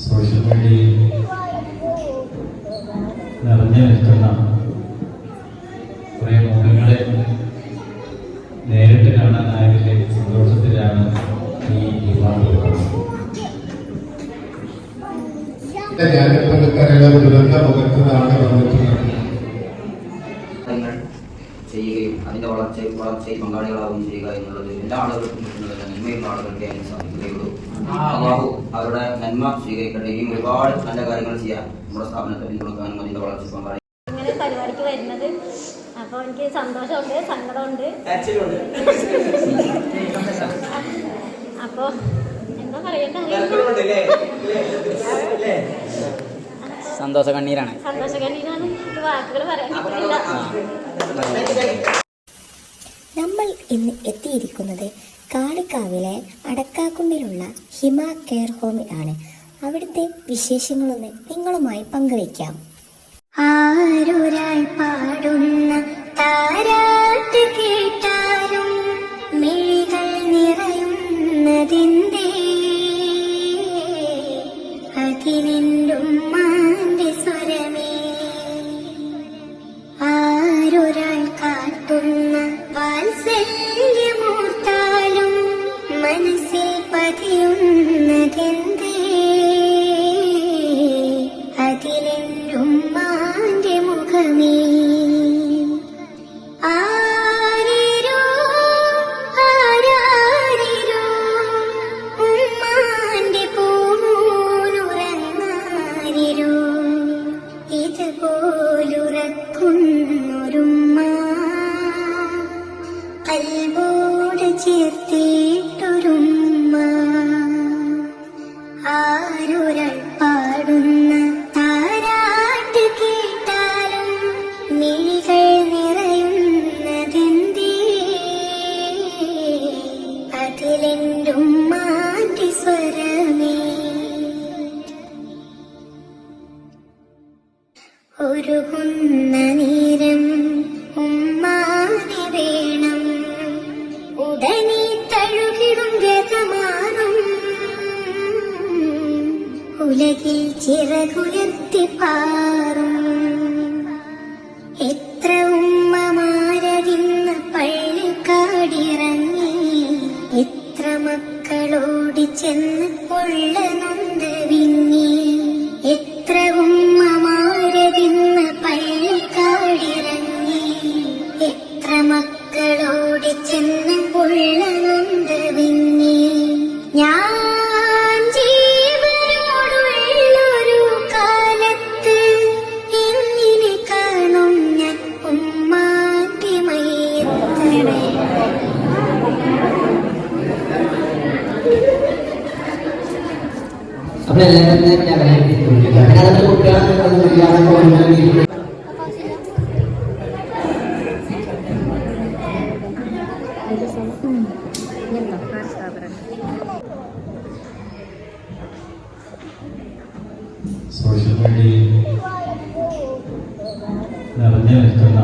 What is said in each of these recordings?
Social മീഡിയയിൽ നിറഞ്ഞു നിൽക്കുന്ന കുറേ മുഖങ്ങളെ നേരിട്ട് കാണാനായതിലെ സന്തോഷത്തിലാണ് ഈ ചെയ്യുകയും അതിന്റെ വളർച്ചയിൽ വളർച്ചയിൽ പങ്കാളികളാവുകയും ചെയ്യുക എന്നുള്ളത് എല്ലാ ആളുകൾക്കും കിട്ടുന്നതല്ല നന്മയുള്ള ആളുകൾക്ക് അതിന് സാധിക്കുകയുള്ളൂ അവരുടെ നന്മ സ്വീകരിക്കട്ടെ ഇനിയും ഒരുപാട് നല്ല കാര്യങ്ങൾ ചെയ്യാൻ നമ്മുടെ സ്ഥാപനത്തിൽ കൊടുക്കാനും അതിന്റെ വളർച്ച പങ്കാളി ഇങ്ങനെ പരിപാടിക്ക് വരുന്നത്. അപ്പോൾ എനിക്ക് സന്തോഷമുണ്ട് സങ്കടമുണ്ട്. അപ്പോൾ എന്താ പറയണ്ട സന്തോഷ കണ്ണീരാണ് സന്തോഷകരമാണ് എനിക്ക് വാക്കുകൾ പറയാൻ നമ്മൾ ഇന്ന് എത്തിയിരിക്കുന്നത് കാളിക്കാവിലെ അടക്കാക്കുണ്ടിലുള്ള ഹിമ കെയർ ഹോമിൽ ആണ്. അവിടുത്തെ വിശേഷങ്ങളൊന്ന് നിങ്ങളുമായി പങ്കുവയ്ക്കാം. ആരൊരാൾ പാടുന്ന താരാട്ട് കേട്ടാലും മിഴികൾ നിറയുന്നതിന്റെ അതിനെന്തും മനസ്സിൽ പതിയുന്നതെന്തേ സോഷ്യൽ മീഡിയയിൽ നിറഞ്ഞു നിൽക്കുന്ന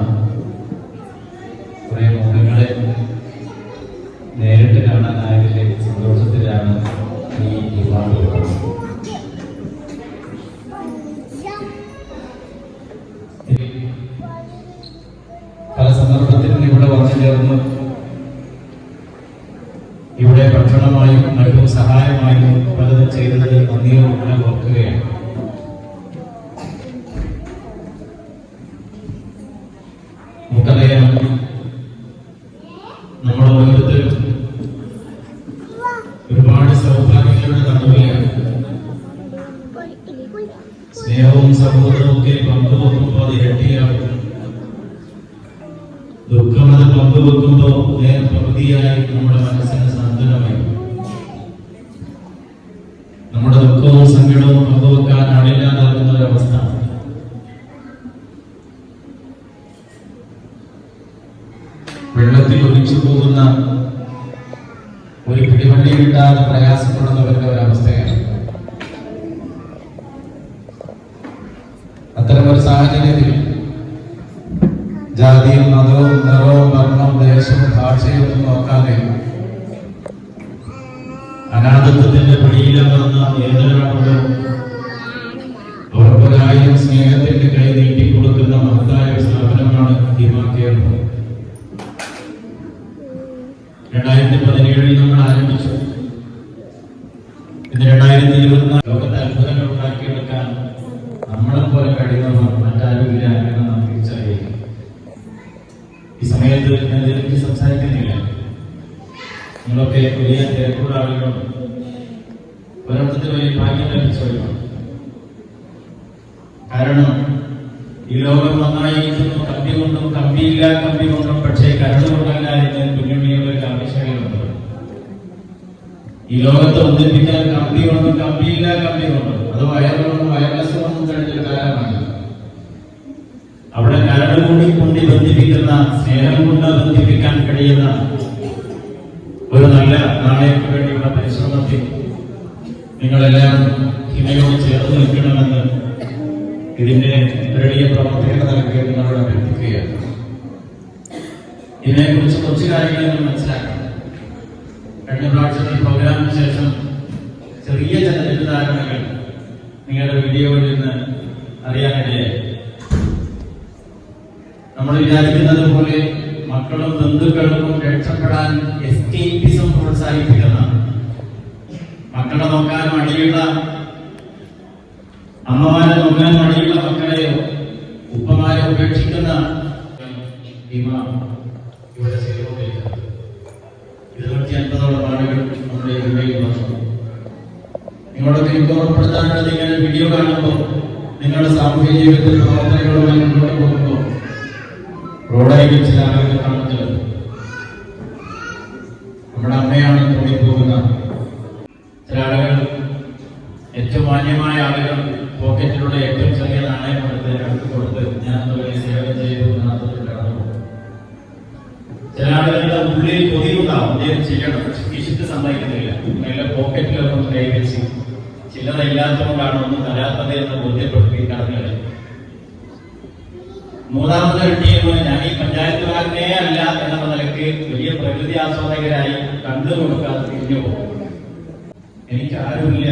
ഒക്കെ പങ്കുവെക്കുമ്പോൾ അത് ഇരട്ടിയാകും. ദുഃഖം നമ്മുടെ മനസ്സിന് സാന്ത്വനമായി നമ്മുടെ ദുഃഖവും സങ്കടവും പങ്കുവെക്കാൻ ആളില്ലാതാകുന്ന ഒരവസ്ഥ സ്ഥാപനമാണ് ഹിമ കെയർ രണ്ടായിരത്തി പതിനേഴിൽ നമ്മൾ ആരംഭിച്ചു. ഇന്ന് രണ്ടായിരത്തി ഇരുപത്തിനാല് ലോകത്തെ അത്ഭുതങ്ങൾ ഉണ്ടാക്കിയെടുക്കാൻ നമ്മളെ പോലെ കഴിയുന്നവർ മറ്റാരും ഇല്ല എന്ന് നാം തിരിച്ചറിയുക ഈ സമയത്ത് ഞാൻ ഇതിനെക്കുറിച്ച് സംസാരിക്കുന്നില്ല. നിങ്ങളൊക്കെ വലിയ തിരക്കുള്ള ആളുകളും ഒരർത്ഥത്തിൽ വലിയ ഭാഗ്യം ലഭിച്ചവരുമാണ്. കാരണം ഈ ലോകം നന്നായിരിക്കുന്നു കമ്പി കൊണ്ടും കമ്പിയില്ല കമ്പി കൊണ്ടും പക്ഷേ കരട് കൊണ്ടല്ല എന്ന് കുഞ്ഞുണ്ണിയുടെ ഒരു കമ്പിശകലുണ്ട് ഈ ലോകത്തെ ഒന്നിപ്പിക്കാൻ കമ്പി കൊണ്ടും കമ്പിയില്ല കമ്പി കൊണ്ടും അത് വയറുകൊണ്ടും വയർലെസ് കൊണ്ടും കഴിഞ്ഞൊരു കാലമാണ് അവിടെ കരട് കൂടി കൊണ്ടി ബന്ധിപ്പിക്കുന്ന സ്നേഹം കൊണ്ട് ബന്ധിപ്പിക്കാൻ കഴിയുന്ന ഒരു നല്ല നാളേക്ക് വേണ്ടിയുള്ള പരിശ്രമത്തിൽ നിങ്ങളെല്ലാം വലിയ പ്രവർത്തകർ നൽകി നിങ്ങളോട് അഭ്യർത്ഥിക്കുകയാണ് ഇതിനെക്കുറിച്ച് കുറച്ച് കാര്യങ്ങൾ നിങ്ങൾ മനസ്സിലാക്കണം കഴിഞ്ഞ പ്രാവശ്യത്തെ പ്രോഗ്രാമിന് ശേഷം ചെറിയ ചില തെറ്റിദ്ധാരണകൾ നിങ്ങളുടെ വീഡിയോയിൽ നിന്ന് അറിയാനിടയായി നമ്മൾ വിചാരിക്കുന്നത് പോലെ മക്കളും ബന്ധുക്കൾക്കും രക്ഷപ്പെടാൻ എസ്കേപ്പിസം പ്രോത്സാഹിപ്പിക്കുന്നതാണ് മക്കളെ നോക്കാൻ മടിയുള്ള അമ്മമാരെ നോക്കാൻ മടിയുള്ള മക്കളെയോ ഉപ്പമാരെ ഉപേക്ഷിക്കുന്ന ഭീമ ഇവിടെ ചെയ്തുകൊണ്ടിരിക്കുന്നത് ഇരുന്നൂറ്റി അൻപതോളം ആളുകൾ നമ്മുടെ ഇവയിൽ വന്നു നിങ്ങളൊക്കെ എനിക്ക് ഓർമ്മപ്പെടുത്താനുള്ളത് ഇങ്ങനെ വീഡിയോ കാണുമ്പോൾ നിങ്ങളുടെ സാമൂഹ്യ ജീവിതത്തിൽ പ്രവർത്തനങ്ങളുമായി മുന്നോട്ട് പോകുമ്പോൾ റോഡായി ചില ആളുകൾ കാണുന്നത്. നമ്മുടെ അമ്മയാണ് തോന്നിപ്പോകുന്ന ചില ആളുകൾ ഏറ്റവും മാന്യമായ ആളുകൾ പോക്കറ്റിലൂടെ ഏറ്റവും ചെറിയ നാണയം എടുത്ത് അടുത്ത് കൊടുത്ത് ഞാൻ വലിയ സേവനം ചെയ്തു പോകും. ചില ആളുകളുടെ ഉള്ളിൽ കൊതിയുണ്ടാവും അദ്ദേഹം ചെയ്യണം. വിശുദ്ധ സമ്മതിക്കുന്നില്ല നല്ല പോക്കറ്റിലൊക്കെ ഒന്ന് കൈവച്ച് ചില്ലറ ഇല്ലാത്തതുകൊണ്ടാണ് ഒന്നും തരാത്തത് എന്ന് ബോധ്യപ്പെടുത്തി കടന്നു മൂന്നാമത് കിട്ടിയത് ഞാൻ ഈ പഞ്ചായത്തുകാരനേ അല്ല എന്നുള്ള നിലയ്ക്ക് വലിയ പ്രകൃതി ആസ്വാദകരായി കണ്ടു കൊടുക്കാതെ തിരിഞ്ഞു പോകും. എനിക്ക് ആരുമില്ല.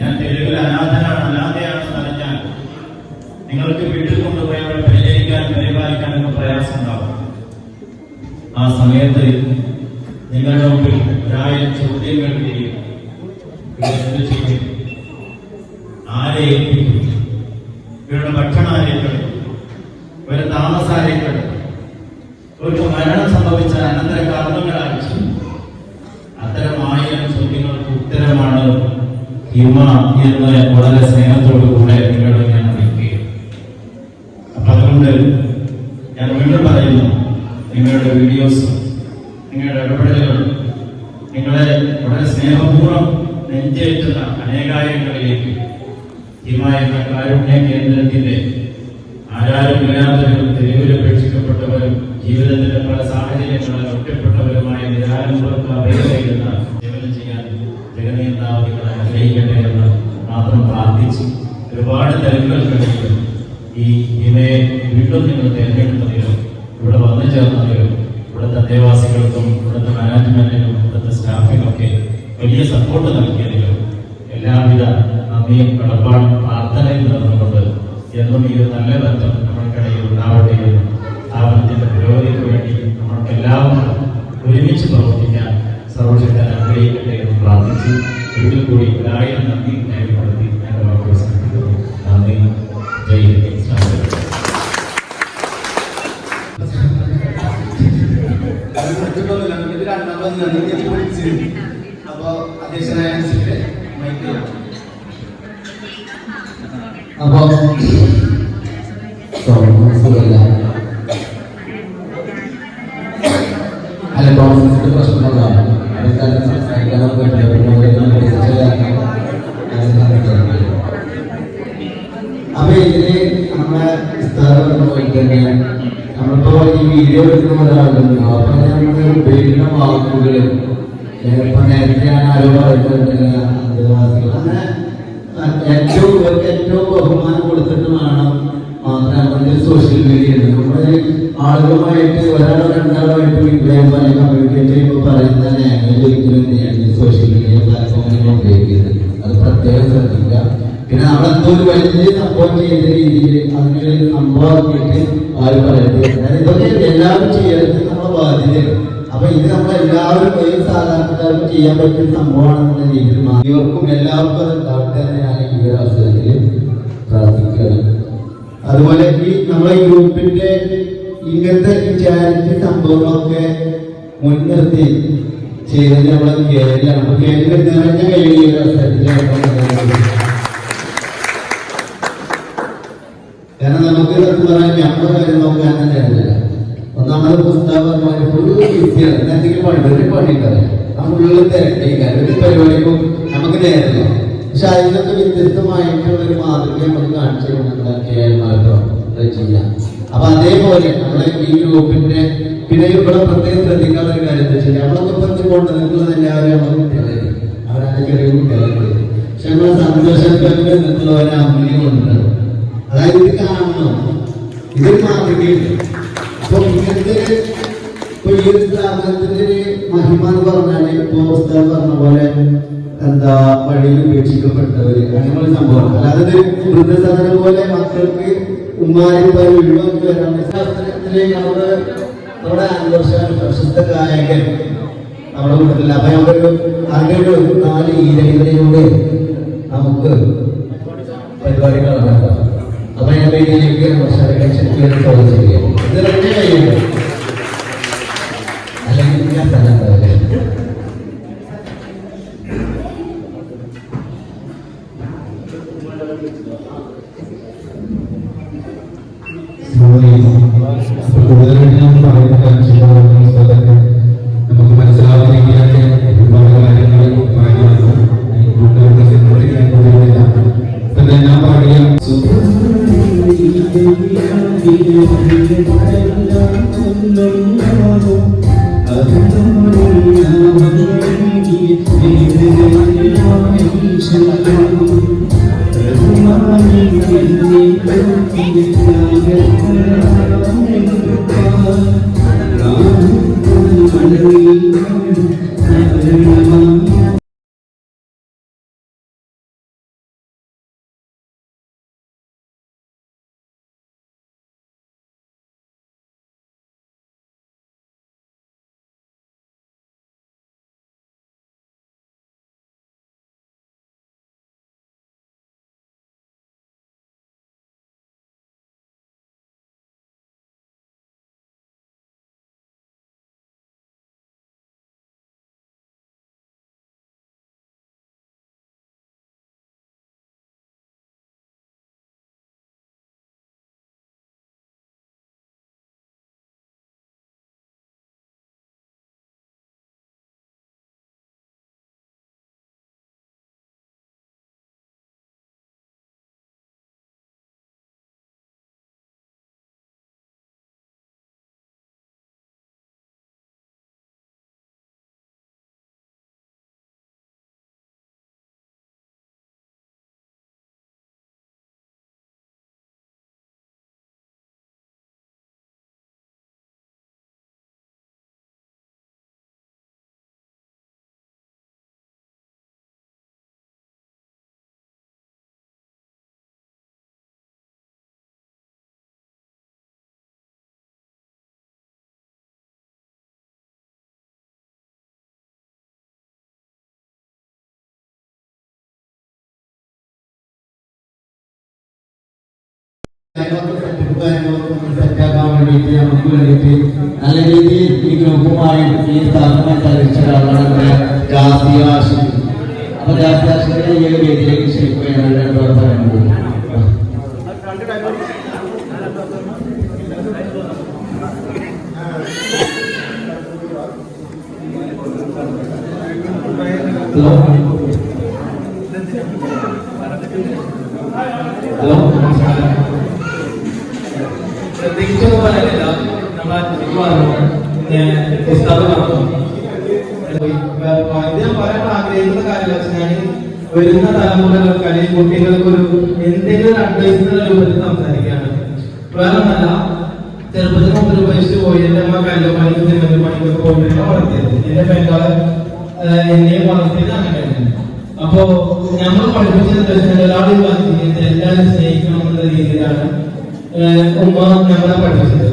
ഞാൻ തെരുവിൽ അനാഥനാണ് അനാഥയാണെന്ന് അറിഞ്ഞാൽ നിങ്ങൾക്ക് വീട്ടിൽ കൊണ്ടുപോയി അവരെ പരിചരിക്കാൻ പരിപാലിക്കാനൊക്കെ പ്രയാസം ഉണ്ടാവും ആ സമയത്ത് നിങ്ങളുടെ മുമ്പിൽ ഒരായിരം ചോദ്യങ്ങൾ ചെയ്യും? ആരേക്കണം ഒരു മരണം സംഭവിച്ച അനന്തര കാരണങ്ങൾ ആവശ്യം അത്തരം ആയിരം ചോദ്യങ്ങൾക്ക് ഉത്തരമാണ് ഹിമ എന്ന് വളരെ സ്നേഹത്തോടു കൂടെ നിങ്ങളോട് ഞാൻ അറിയിക്കുക അപ്പൊ അതുകൊണ്ട് ഞാൻ വീണ്ടും പറയുന്നു നിങ്ങളുടെ വീഡിയോസ് നിങ്ങളുടെ ഇടപെടലുകൾ നിങ്ങളെ വളരെ സ്നേഹപൂർവം നെഞ്ചേറ്റുന്ന അനേകായിരങ്ങളിലേക്ക് ഹിമ എന്ന കാരുണ്യ കേന്ദ്രത്തിന്റെ ആരാരുമില്ലാത്തവരും തെരുവിലപേക്ഷിക്കപ്പെട്ടവരും ജീവിതത്തിന്റെ പല സാഹചര്യങ്ങളിൽ ഒറ്റപ്പെട്ടവരുമായ നിരാലംബർക്ക് അഭയതയുന്ന സേവനം ചെയ്യാൻ ജഗനീയന്താവതികൾ അനുഗ്രഹിക്കട്ടെ എന്ന് മാത്രം പ്രാർത്ഥിച്ച് ഒരുപാട് തെരഞ്ഞെടുപ്പ് കഴിഞ്ഞിട്ടും ഈ ഹിമയെ വീണ്ടും നിങ്ങൾ തിരഞ്ഞെടുത്തതിലും ഇവിടെ വന്നു ചേർന്നതിലും ഇവിടുത്തെ അന്തേവാസികൾക്കും ഇവിടുത്തെ മാനേജ്മെന്റിനും ഇവിടുത്തെ സ്റ്റാഫിനൊക്കെ വലിയ സപ്പോർട്ട് നൽകിയതിലും എല്ലാവിധ നന്ദിയും കടപ്പാടും പ്രാർത്ഥനയും നടന്നുകൊണ്ട് എന്നും ഈ ഒരു നല്ല ബന്ധം നമ്മൾക്കിടയിൽ ഉണ്ടാവട്ടെ എന്നും സ്ഥാപനത്തിന്റെ പുരോഗതിക്ക് വേണ്ടി നമ്മൾക്കെല്ലാവരും ഒരുമിച്ച് പ്രവർത്തിക്കാൻ സർവശക്തൻ ആഗ്രഹിക്കട്ടെ എന്ന് പ്രാർത്ഥിച്ച് ഒരിക്കൽ കൂടി ഒരായിരം നന്ദി രേഖപ്പെടുത്തി ഞാൻ നന്ദി. ജയ് ഹിന്ദ്. ഇത് രണ്ടാമത് നന്ദി വിളിച്ചിരുന്നു അപ്പൊ അധ്യക്ഷനായ അനുസരിച്ച് മൈക്ക് ചെയ്യാം. അപ്പൊ സുഖമില്ല. അല്ല പറ്റില്ല. പിന്നെ ഇവിടെ ചില അപ്പൊ ഇതിൽ നമ്മളെ സ്ഥലം പോയിട്ടന്നെ നമ്മളിപ്പോ ഈ വീഡിയോ എടുക്കുന്ന ഒരാളുണ്ട്. അപ്പൊ നമ്മൾ ഉപയോഗിക്കുന്ന വാക്കുകൾ ഇപ്പൊ നേരത്തെ ഞാൻ ആരോ പറയുന്നുണ്ട് ആളുകളുമായിട്ട് ഒരാളോ രണ്ടാളോ ആയിട്ട് വീട്ടിലേക്ക് അല്ലെങ്കിൽ കമ്മ്യൂണിക്കേറ്റ് ഇപ്പോൾ പറയുന്ന ലാംഗ്വേജ് ഒരിക്കലും സോഷ്യൽ മീഡിയ പ്ലാറ്റ്ഫോമുകൾ ഉപയോഗിക്കരുത് അത് പ്രത്യേകം ശ്രദ്ധിക്കുക. പിന്നെ നമ്മളെന്തോ ഒരു വലിയ സംഭവം ചെയ്ത രീതിയിൽ അതിനൊരു സംഭവമാക്കിയിട്ട് അവർ പറയരുത് ഇതൊക്കെ എല്ലാവരും ചെയ്യരുത് നമ്മുടെ ബാധ്യതയാണ്. അപ്പൊ ഇത് നമ്മൾ എല്ലാവരും ഏത് സാധാരണക്കാർക്കും ചെയ്യാൻ പറ്റിയ സംഭവമാണെന്നുള്ള രീതിയിൽ. ഇവർക്കും എല്ലാവർക്കും അത് ഉണ്ടാവട്ടെ എന്ന് ഞാൻ ഈ ഒരു അവസരത്തിൽ പ്രാർത്ഥിക്കുകയാണ്. അതുപോലെ ഈ നമ്മളെ ഗ്രൂപ്പിന്റെ ഇങ്ങനത്തെ ചാരിറ്റി സംഭവങ്ങളൊക്കെ മുൻനിർത്തി ചെയ്തത് നമ്മളെ കേരളമാണ് അപ്പൊ കേരളം നിറഞ്ഞ അവസരത്തിൽ കാരണം നമുക്ക് സത്യം പറയാൻ നമ്മുടെ കാര്യം നോക്കാൻ തന്നെ അറിയില്ല. ഒന്നാമത് പുസ്തകപരമായി ഫുള്ള് ബിസിയാണ് എന്തെങ്കിലും പണി ഒരു പണിയുണ്ടാവില്ല ആ ഫുള്ള് തിരക്കേക്കാരം ഒരു പരിപാടിക്കും നമുക്ക് നേരിടണം പക്ഷെ അതിനൊക്കെ വ്യത്യസ്തമായിട്ടുള്ള ഒരു മാതൃക നമുക്ക് കാണിച്ചു കൊടുക്കുന്ന കേരളമായിട്ടോ ചെയ്യാം. അപ്പൊ അതേപോലെ നമ്മളെ ഈ ഗ്രൂപ്പിന്റെ പിന്നെ ഇവിടെ പ്രത്യേകം ശ്രദ്ധിക്കാത്ത ഒരു കാര്യം എന്താ കൊണ്ട് നിൽക്കുന്നത് എല്ലാവരും നമ്മളെ കുട്ടികളെ. അവരാണ് ചെറിയ കുട്ടികളെ പക്ഷെ നമ്മളെ സന്തോഷത്തിൽ നിൽക്കുന്നവരെ അമ്മയുണ്ട് അതായത് ഇത് കാണണം. ഇതിൽ മാതൃകയുണ്ട് അപ്പൊ ഇങ്ങനത്തെ ഇപ്പൊ ഈ ഒരു സ്ഥാപനത്തിന്റെ മഹിമാൻ പറഞ്ഞാൽ ഇപ്പൊ പറഞ്ഞ പോലെ എന്താ വഴിയിൽ ഉപേക്ഷിക്കപ്പെട്ടവര്? അങ്ങനെയുള്ള സംഭവം അല്ലാതെ വൃദ്ധസദനം പോലെ മക്കൾക്ക് ഉമ്മാരി ഒഴിവാക്കി വരാൻ ശാസ്ത്രത്തിലെ നമ്മുടെ നമ്മുടെ ആഘോഷമാണ് പ്രശസ്ത ഗായകൻ നമ്മുടെ കൂട്ടത്തില്ല അപ്പൊ ഞങ്ങളൊരു അങ്ങനെ ഒരു നാല് ഈരയിലൂടെ നമുക്ക് പരിപാടികൾ നടത്താം. അപ്പൊ ഞാൻ വേദിയിലേക്ക് നമസ്കാരം ചോദിച്ചിരിക്കുകയാണ്. ഇത് രണ്ടേ കഴിയുമോ അല്ലെങ്കിൽ ഞാൻ സ്ഥലം you. നല്ല രീതിയിൽ ഈ ഗ്രൂപ്പുമായി ഈ സ്ഥാപനം സഹകരിച്ച ഒരാളാണ് നമ്മുടെ ജാസിയ ആഷിഖ് അപ്പൊ ജാസിയ ആഷിഖിനെ ഈ ഒരു വേദിയിലേക്ക് ക്ഷണിക്കുകയാണ് രണ്ടോട് പറയുന്നത് നമസ്കാരം പ്രത്യേകിച്ചൊന്നും പറയാനില്ല നമ്മളെ ചുറ്റും പറഞ്ഞു ഞാൻ പുസ്തകം പറഞ്ഞു ഇത് ഞാൻ പറയാൻ ആഗ്രഹിക്കുന്ന കാര്യം വെച്ചാൽ ഞാൻ വരുന്ന തലമുറകൾക്ക് അല്ലെങ്കിൽ കുട്ടികൾക്ക് ഒരു എന്തെങ്കിലും അഡ്വൈസ് എന്നുള്ള രൂപത്തിൽ സംസാരിക്കുകയാണ് വേറെ ഒന്നല്ല ചെറുപ്പത്തിൽ മുമ്പിൽ ഉപയോഗിച്ച് പോയി എന്റെ അമ്മ കല്ല് പണിക്ക് ചെറുപ്പത്തിൽ പണിക്ക് പോയിട്ടാണ് വളർത്തിയത് എന്റെ പെങ്ങളെ ഏഹ്, എന്നെയും വളർത്തിയത് അങ്ങനെയാണ് അപ്പോ നമ്മൾ പഠിപ്പിച്ചത് എന്താ വെച്ചാൽ ഒരാളെ ജീവിതത്തിൽ എല്ലാവരും സ്നേഹിക്കണം എന്നുള്ള ഉമ്മ നമ്മളെ പഠിപ്പിച്ചത്.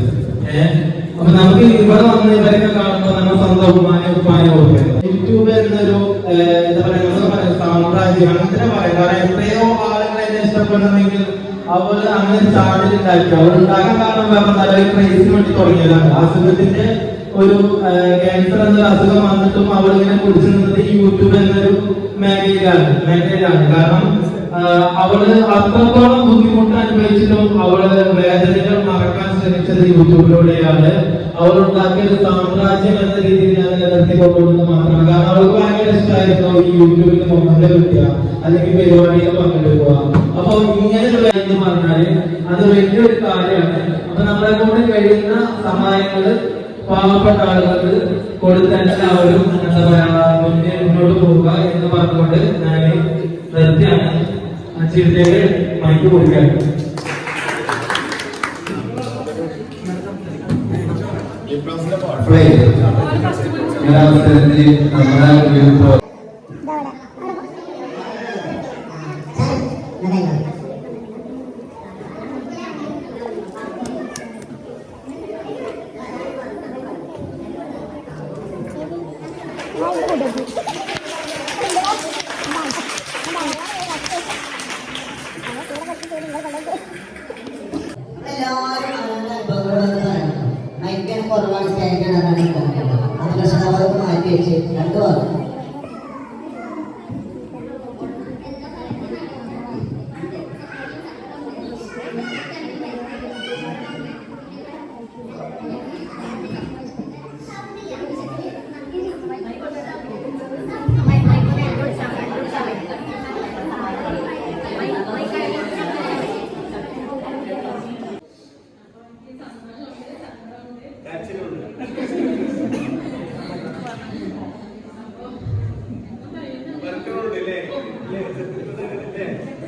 അപ്പൊ നമുക്ക് ഇവിടെ വന്ന് ഇവരൊക്കെ കാണുമ്പോൾ നമ്മൾ സ്വന്തം ഉമ്മാനെ ഉപ്പാനെ ഓർക്കുന്നത് യൂട്യൂബ് എന്നൊരു എന്താ പറയുക സാമ്രാജ്യം അങ്ങനെ പറയാം. എത്രയോ ആളുകൾ എന്നെ ഇഷ്ടപ്പെടണമെങ്കിൽ അവൾ അങ്ങനെ ചാനലുണ്ടാക്കി അവർ ഉണ്ടാക്കാൻ കാരണം വേറെ നല്ല ക്രൈസിന് വേണ്ടി തുടങ്ങിയതാണ്. അസുഖത്തിന്റെ ഒരു ക്യാൻസർ എന്നൊരു അസുഖം വന്നിട്ടും അവർ പിടിച്ചു നിന്നത് യൂട്യൂബ് എന്നൊരു മേഖലയിലാണ് മേഖലയിലാണ്. കാരണം അവൾ അത്രത്തോളം ബുദ്ധിമുട്ട് അനുഭവിച്ചിട്ടും അവൾ വേദനകൾ മറക്കാൻ ശ്രമിച്ചത് യൂട്യൂബിലൂടെയാണ്. അവൾ ഉണ്ടാക്കിയ ഒരു സാമ്രാജ്യം എന്ന രീതിയിൽ ഞാൻ നിലനിർത്തി കൊണ്ടുവന്നത് മാത്രമാണ് കാരണം അവൾക്ക് ഭയങ്കര ഇഷ്ടമായിരുന്നു ഈ യൂട്യൂബിൽ മൊമെന്റ് കിട്ടുക അല്ലെങ്കിൽ പരിപാടിയിൽ പങ്കെടുക്കുക. അപ്പൊ ഇങ്ങനെയുള്ള എന്ന് പറഞ്ഞാൽ അത് വലിയൊരു കാര്യമാണ്. അപ്പൊ നമ്മളെ കൊണ്ട് കഴിയുന്ന സഹായങ്ങൾ പാവപ്പെട്ട ആളുകൾക്ക് കൊടുത്ത് എല്ലാവരും എന്താ പറയാ മുന്നേ മുന്നോട്ട് പോവുക എന്ന് പറഞ്ഞുകൊണ്ട് ഞാൻ നിർത്തിയാണ്. ചിന്തയുടെ മൈക്ക് കൊടുക്കുക. അവസരത്തിൽ നമ്മുടെ ഒരു que മാറ്റി വെച്ച് രണ്ടു പറഞ്ഞു അസ്സലാമലൈക്കും.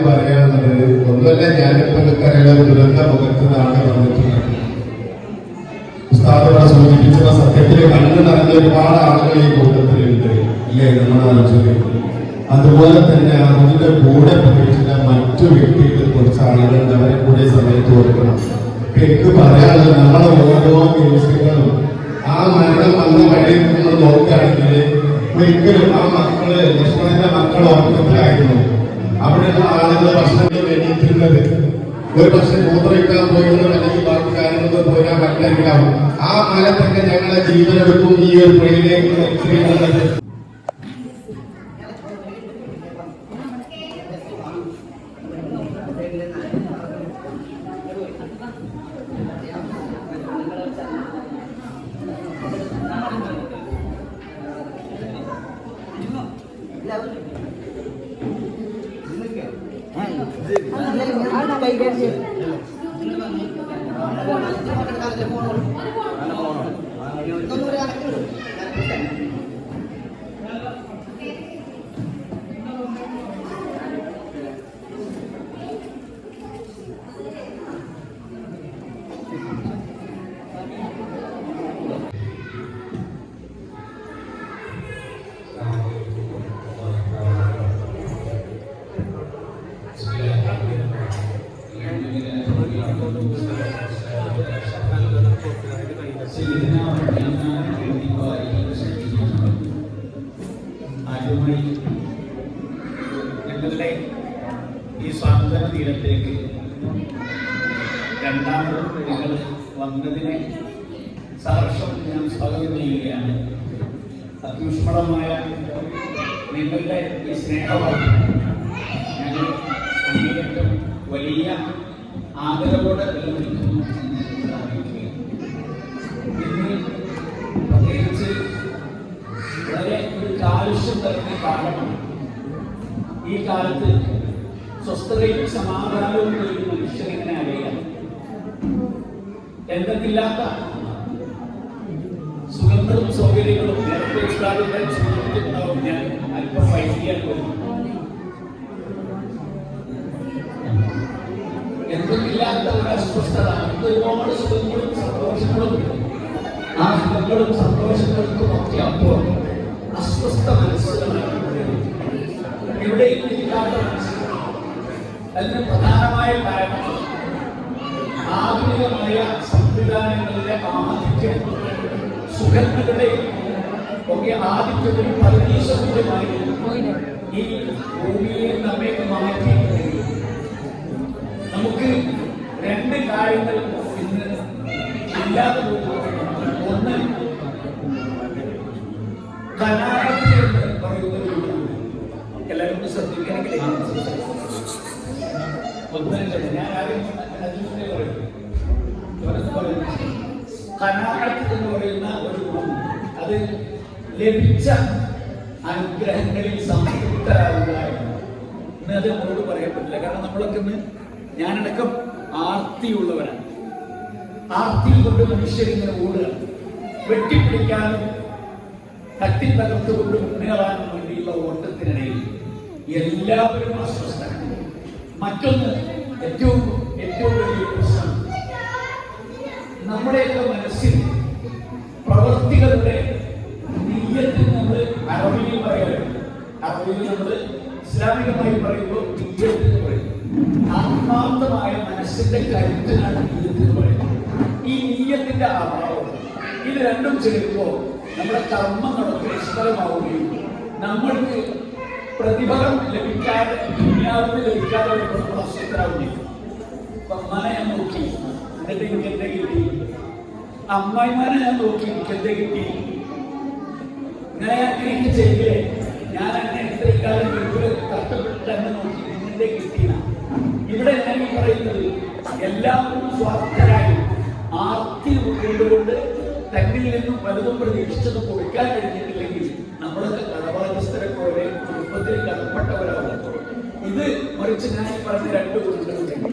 കാര്യം പറയാനുള്ളത് ഒന്നുമല്ല ഞാനിപ്പോ ഒരു ദുരന്ത മുഖത്ത് നാളെ വന്നിട്ടുള്ളത്. ഉസ്താദുകളെ സൂചിപ്പിച്ച സത്യത്തിൽ കണ്ണു നിറഞ്ഞ ഒരുപാട് ആളുകൾ ഈ കൂട്ടത്തിലുണ്ട്. ഇല്ലേ? നമ്മൾ ആലോചിക്കുന്നത് അതുപോലെ തന്നെ അതിന്റെ കൂടെ പഠിച്ചിട്ട് മറ്റു വ്യക്തികളെ കുറിച്ച് ആളുകളുണ്ട്. അവരെ കൂടെ സമയത്ത് കൊടുക്കണം എനിക്ക് പറയാനുള്ളത് നമ്മളെ ഓരോ ദിവസങ്ങളും ആ മരണം വന്ന വഴി നമ്മൾ നോക്കുകയാണെങ്കിൽ ഒരിക്കലും ആ മക്കൾ ലക്ഷ്മണന്റെ മക്കൾ ഓർമ്മത്തിലായിരുന്നു വേണ്ടിയിട്ടുള്ളത് ഒരു പക്ഷെ മൂത്രയിക്കാൻ പോയിരുന്നു അല്ലെങ്കിൽ ബാക്കി കാര്യങ്ങളൊക്കെ പോരാൻ പറ്റില്ലാവും ആ കാലത്തൊക്കെ ഞങ്ങളുടെ ജീവനെടുക്കും ഈ ഒരു പുഴയിലേക്ക് അത്യുഷ്മളമായ നിങ്ങളുടെ ഈ സ്നേഹമാണ്. ഞങ്ങൾ അങ്ങേയറ്റം വലിയ ആദരവോടെ നിലനിൽക്കുന്നു. ഇന്ന് പ്രത്യേകിച്ച് വളരെ ഒരു കാലുഷ്യം തരുന്ന കാലമാണ്. ഈ കാലത്ത് സ്വസ്ഥതയും സമാധാനവും ഒരു മനുഷ്യനിങ്ങനെ അറിയാം? എന്തെന്നില്ലാത്ത സുഖങ്ങളും സൗകര്യങ്ങളും നേരത്തെ അല്പം വൈകിയാൽ പോലും എന്തെന്നില്ലാത്ത ഒരു അസ്വസ്ഥത. ഒരുപാട് സുഖങ്ങളും സന്തോഷങ്ങളും ആ സുഖങ്ങളും സന്തോഷങ്ങൾക്കും ഒക്കെ ആധിക്യത്തിന് പരദീശമായി ഈ ഭൂമിയെ നമ്മെ മാറ്റി. നമുക്ക് രണ്ട് കാര്യങ്ങൾ ഇന്ന് ഇല്ലാതെ ഒന്ന് കനാരത്തി എന്ന് പറയുന്ന ഗുണമുണ്ട്. എല്ലാവരും ശ്രദ്ധിക്കണമെങ്കിൽ ഒന്നല്ല ഞാൻ ആദ്യം അജിത്തിനെ പറയും. ഇവരൊക്കെ എന്ന് പറയുന്ന ഒരു ഗുണമുണ്ട് അത് ലഭിച്ച അനുഗ്രഹങ്ങളിൽ സംതൃപ്തരാകുക. ഇന്ന് അത് നമ്മളോട് പറയാൻ പറ്റില്ല. കാരണം നമ്മളൊക്കെ ഇന്ന് ഞാനടക്കം ആർത്തിയുള്ളവരാണ്. ആർത്തി കൊണ്ട് മനുഷ്യരിങ്ങനെ ഓടുകയാണ്. വെട്ടിപ്പിടിക്കാനും തട്ടി തകർത്തുകൊണ്ട് മുന്നേറാനും വേണ്ടിയുള്ള ഓട്ടത്തിനിടയിൽ എല്ലാവരും അസ്വസ്ഥരാണ്. മറ്റൊന്ന് ഏറ്റവും ഏറ്റവും വലിയ പ്രശ്നം. നമ്മുടെയൊക്കെ മനസ്സിൽ പ്രവൃത്തികളുടെ അറബിയിൽ പറയാറുണ്ട്. അറബിയിൽ നമ്മൾ ഇസ്ലാമികമായി പറയുമ്പോൾ നീയത്ത് എന്ന് പറയും. ആത്മാർത്ഥമായ മനസ്സിന്റെ കരുത്തിനാണ് നീയത്ത് എന്ന് പറയുന്നത്. ഈ നീയത്തിന്റെ അഭാവം. ഇത് രണ്ടും ചേരുമ്പോൾ നമ്മുടെ കർമ്മങ്ങളൊക്കെ നിഷ്ഫലമാവുകയും നമ്മൾക്ക് പ്രതിഫലം ലഭിക്കാതെ ദുനിയാവിന് ലഭിക്കാതെ നമ്മൾ അസ്വസ്ഥരാവുകയും അമ്മനെ ഞാൻ നോക്കി. എന്നിട്ട് എനിക്ക് എന്താ കിട്ടി? അമ്മായിമാനെ ഞാൻ നോക്കി. എനിക്ക് എന്താ കിട്ടി? ഞാൻ എനിക്ക് ചെയ്യില്ലേ ഞാൻ എത്ര കാലം ഗൾഫിൽ നോക്കി നിന്നെ കിട്ടിയ ഇവിടെ ഞാൻ ഈ പറയുന്നത്? എല്ലാവരും സ്വാർത്ഥരായി ആർത്തി കൊണ്ടുകൊണ്ട് തന്നിൽ നിന്നും പലതും പ്രതീക്ഷിച്ചത് കൊടുക്കാൻ കഴിഞ്ഞിട്ടില്ലെങ്കിൽ നമ്മളൊക്കെ കടബാധ്യസ്ഥരെ പോലെ കുടുംബത്തിൽ കടപ്പെട്ടവരാണ് ഇത് മറിച്ച് ഞാൻ പറഞ്ഞ രണ്ട് കുടുംബങ്ങളുണ്ട്